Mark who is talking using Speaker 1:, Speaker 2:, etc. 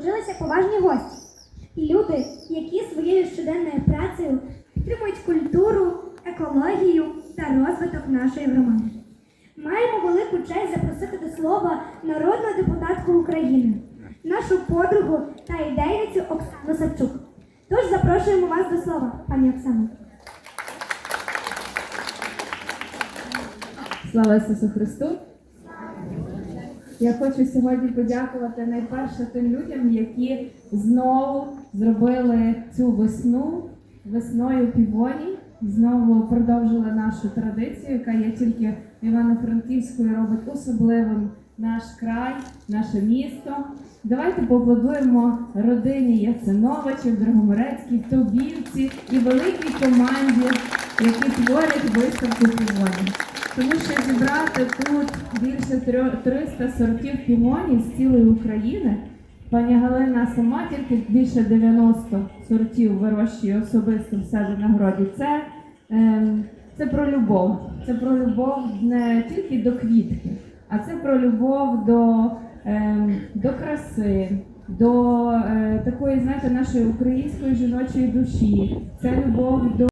Speaker 1: Вжилися поважні гості. і Люди, які своєю щоденною працею підтримують культуру, екологію та розвиток нашої громади. Маємо велику честь запросити до слова народну депутатку України, нашу подругу та ідейницю Оксану Савчук. Тож запрошуємо вас до слова, пані Оксано.
Speaker 2: Слава Ісусу Христу! Я хочу сьогодні подякувати найперше тим людям, які знову зробили цю весну весною півоній, знову продовжили нашу традицію, яка є тільки Івано-Франківську і робить особливим наш край, наше місто. Давайте поаплодуємо родині Яциновичів, Драгомирецькій, Тобівці і великій команді, які творять виставку півоній. Тому що зібрати тут більше 300 сортів півонів з цілої України. Пані Галина сама тільки більше 90 сортів вирощує особисто в себе на городі. Це, ем, це про любов. Це про любов не тільки до квітки, а це про любов до, ем, до краси, до е, такої, знаєте, нашої української жіночої душі. Це любов до